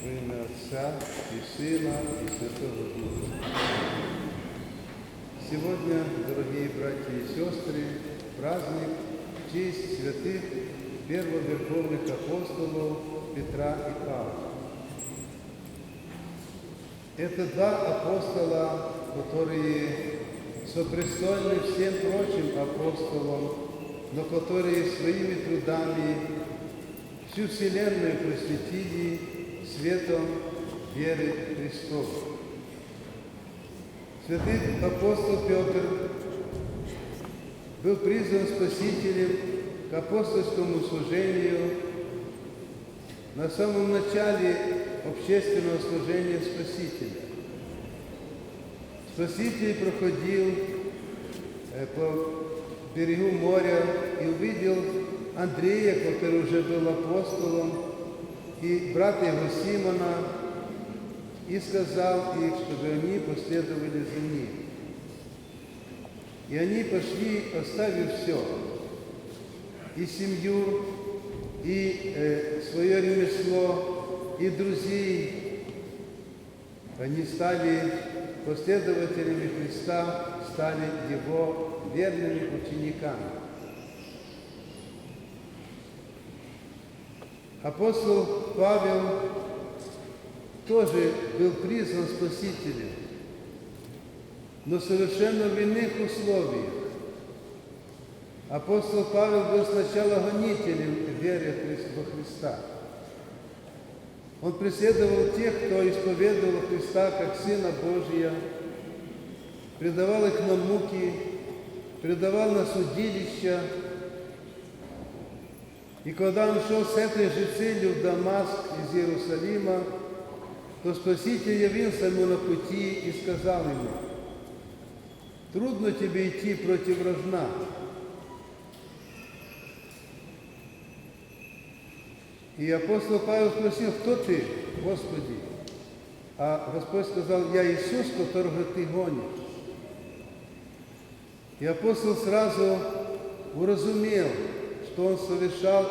Во имя Отца и Сына и Святого Духа. Сегодня, дорогие братья и сестры, праздник в честь святых первоверховных апостолов Петра и Павла. Это два апостола, которые сопрестольны всем прочим апостолам, но которые своими трудами всю Вселенную просветили светом веры Христовой. Святый апостол Петр был призван Спасителем к апостольскому служению на самом начале общественного служения Спасителя. Спаситель проходил э, по берегу моря и увидел Андрея, который уже был апостолом, и брата его Симона, и сказал их, чтобы они последовали за ним. И они пошли, оставив все, и семью, и э, свое ремесло, и друзей. Они стали последователями Христа, стали Его верными учениками. Апостол Павел тоже был призван Спасителем, но совершенно в иных условиях. Апостол Павел был сначала гонителем веры во Христа. Он преследовал тех, кто исповедовал Христа как Сына Божия, предавал их на муки, предавал на судилища. И когда он шел с этой же целью в Дамаск из Иерусалима, то Спаситель явился ему на пути и сказал ему, трудно тебе идти против рожна. И апостол Павел спросил, кто ты, Господи? А Господь сказал, я Иисус, которого ты гонишь. И апостол сразу уразумел, что он совершал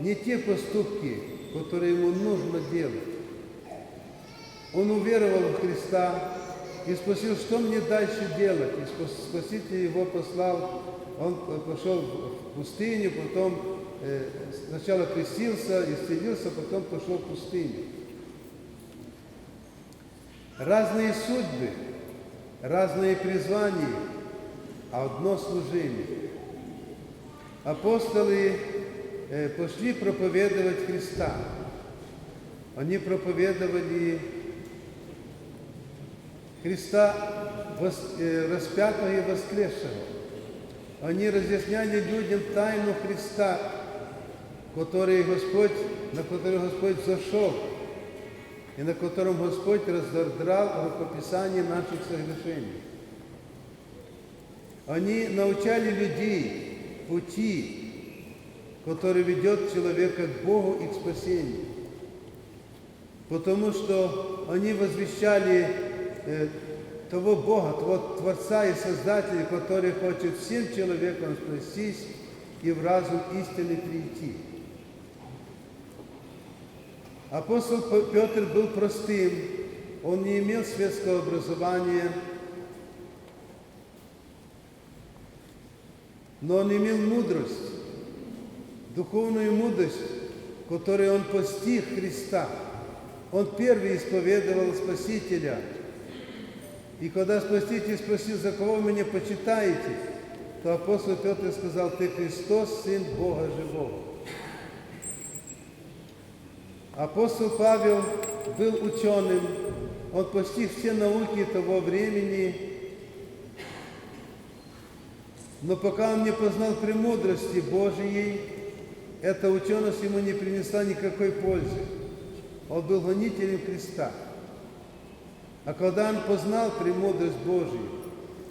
не те поступки, которые ему нужно делать. Он уверовал в Христа и спросил, что мне дальше делать. И Спаситель его послал, он пошел в пустыню, потом э, сначала крестился, исцелился, потом пошел в пустыню. Разные судьбы, разные призвания, а одно служение. Апостолы э, пошли проповедовать Христа. Они проповедовали Христа э, распятого и воскресшего. Они разъясняли людям тайну Христа, который Господь, на который Господь зашел, и на котором Господь разодрал рукописание наших согрешений. Они научали людей пути, который ведет человека к Богу и к спасению. Потому что они возвещали э, того Бога, того Творца и Создателя, который хочет всем человекам спастись и в разум истины прийти. Апостол Петр был простым, он не имел светского образования, но он имел мудрость, духовную мудрость, которой он постиг Христа. Он первый исповедовал Спасителя. И когда Спаситель спросил, за кого меня почитаете, то апостол Петр сказал, ты Христос, Сын Бога Живого. Апостол Павел был ученым, он постиг все науки того времени, но пока он не познал премудрости Божией, эта ученость ему не принесла никакой пользы. Он был гонителем Христа. А когда он познал премудрость Божию,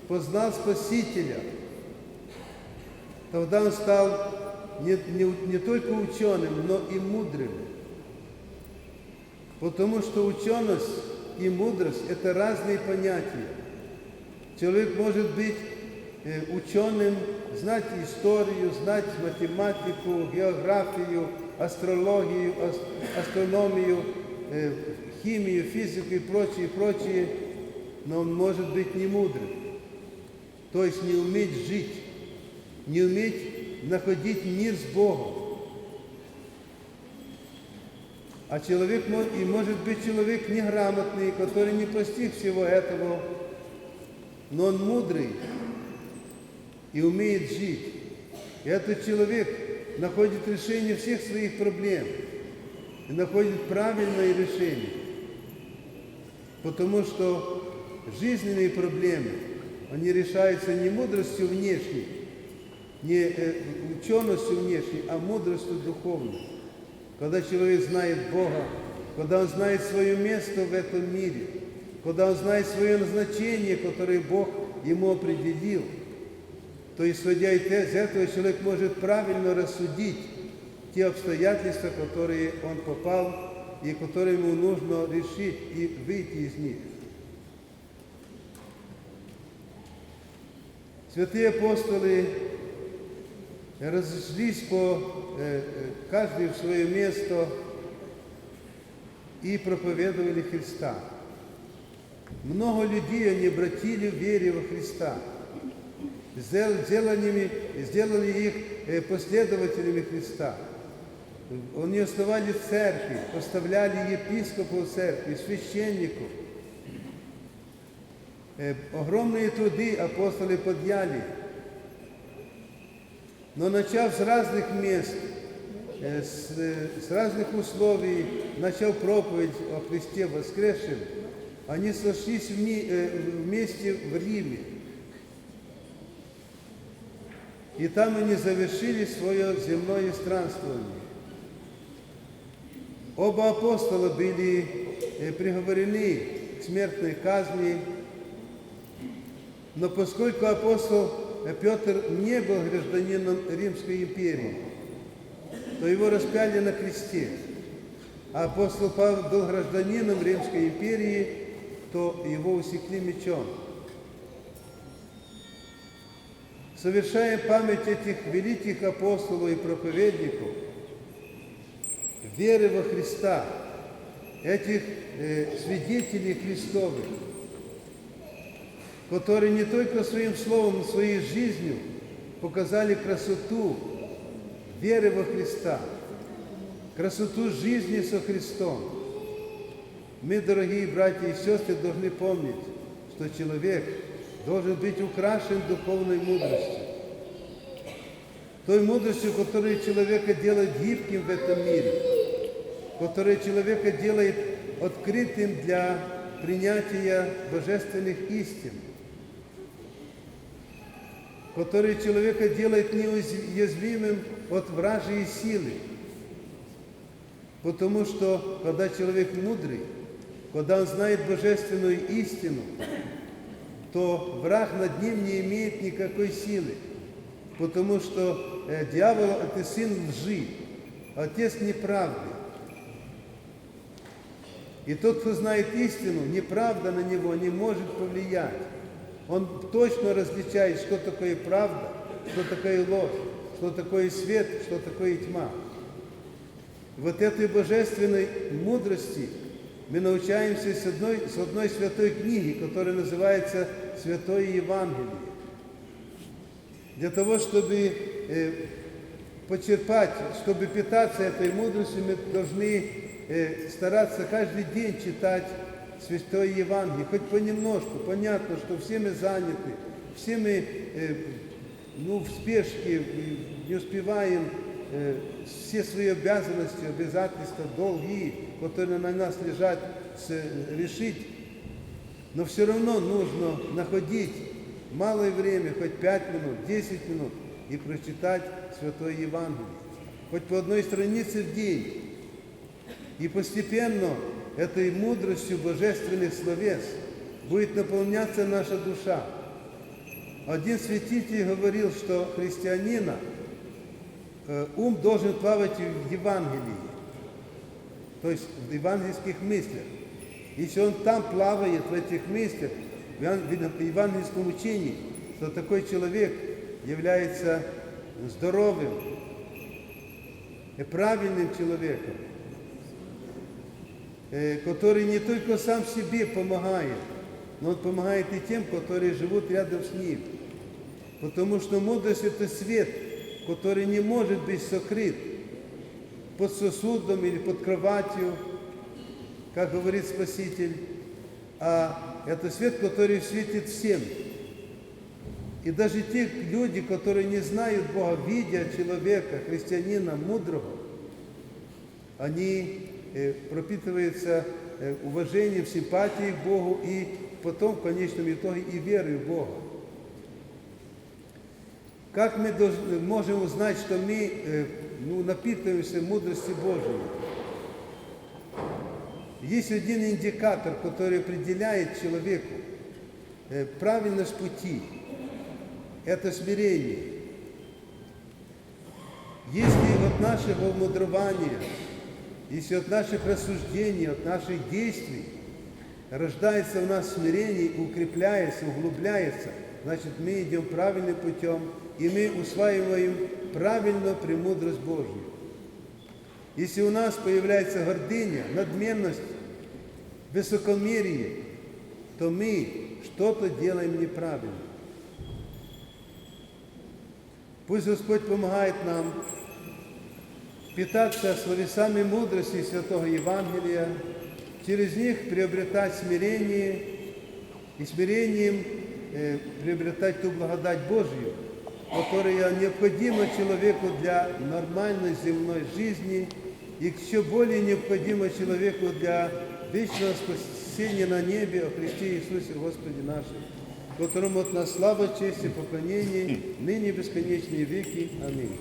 познал Спасителя, тогда он стал не, не, не только ученым, но и мудрым. Потому что ученость и мудрость – это разные понятия. Человек может быть ученым, знать историю, знать математику, географию, астрологию, астрономию, химию, физику и прочее, прочее, но он может быть не мудрым. То есть не уметь жить, не уметь находить мир с Богом. А человек и может быть человек неграмотный, который не постиг всего этого, но он мудрый и умеет жить. И этот человек находит решение всех своих проблем и находит правильное решение. Потому что жизненные проблемы, они решаются не мудростью внешней, не э, ученостью внешней, а мудростью духовной. Когда человек знает Бога, когда он знает свое место в этом мире, когда он знает свое назначение, которое Бог ему определил, то исходя из этого человек может правильно рассудить те обстоятельства, в которые он попал и которые ему нужно решить и выйти из них. Святые апостолы разошлись по э, э, каждый в свое место и проповедовали Христа. Много людей они обратили в вере во Христа, Сдел- сделанными- сделали их э, последователями Христа. Они основали церкви, поставляли епископов церкви, священников. Э, Огромные труды апостолы подняли. Но начав с разных мест, э, с, э, с разных условий, начал проповедь о Христе воскресшем, они сошлись вми- э, вместе в Риме. И там они завершили свое земное странствование. Оба апостола были э, приговорены к смертной казни, но поскольку апостол э, Петр не был гражданином Римской империи, то его распяли на кресте. А апостол Павел был гражданином Римской империи, то его усекли мечом. Совершая память этих великих апостолов и проповедников, веры во Христа, этих э, свидетелей Христовых, которые не только своим словом, но своей жизнью показали красоту веры во Христа, красоту жизни со Христом. Мы, дорогие братья и сестры, должны помнить, что человек должен быть украшен духовной мудростью. Той мудростью, которая человека делает гибким в этом мире, которая человека делает открытым для принятия божественных истин, который человека делает неуязвимым от вражьей силы. Потому что, когда человек мудрый, когда он знает божественную истину, то враг над ним не имеет никакой силы. Потому что э, дьявол – это сын лжи, отец неправды. И тот, кто знает истину, неправда на него не может повлиять. Он точно различает, что такое правда, что такое ложь, что такое свет, что такое тьма. Вот этой божественной мудрости мы научаемся с одной, с одной святой книги, которая называется Святое Евангелие. Для того, чтобы э, почерпать, чтобы питаться этой мудростью, мы должны э, стараться каждый день читать Святое Евангелие, хоть понемножку. Понятно, что все мы заняты, все мы э, ну, в спешке, не успеваем э, все свои обязанности, обязательства, долги, которые на нас лежат, с, решить. Но все равно нужно находить малое время, хоть 5 минут, 10 минут, и прочитать Святое Евангелие. Хоть по одной странице в день. И постепенно этой мудростью божественных словес будет наполняться наша душа. Один святитель говорил, что христианина э, ум должен плавать в Евангелии, то есть в евангельских мыслях. Если он там плавает, в этих мыслях, в еван- в евангельском учении, то такой человек является здоровым и правильным человеком. э, который не только сам себе помогает, но он помогает и тем, которые живут рядом с ним. Потому что мудрость – это свет, который не может быть сокрыт под сосудом или под кроватью, как говорит Спаситель, а это свет, который светит всем. И даже те люди, которые не знают Бога, видя человека, христианина, мудрого, они э, пропитываются э, уважением, симпатией к Богу и потом, в конечном итоге, и верой в Бога. Как мы должны- можем узнать, что мы э, ну, напитываемся мудростью Божией? Есть один индикатор, который определяет человеку э, правильность пути. Это смирение. Если от нашего мудрования, если от наших рассуждений, от наших действий рождается у нас смирение, укрепляется, углубляется, значит мы идем правильным путем, и мы усваиваем правильно премудрость Божью. Если у нас появляется гордыня, надменность, высокомерие, то мы что-то делаем неправильно. Пусть Господь помогает нам питаться словесами мудрости Святого Евангелия, через них приобретать смирение и смирением э, приобретать ту благодать Божью, которая необходима человеку для нормальной земной жизни и еще более необходима человеку для вечного спасения на небе о Христе Иисусе Господе нашем, которому от нас слава, честь и поклонение, ныне бесконечные веки. Аминь.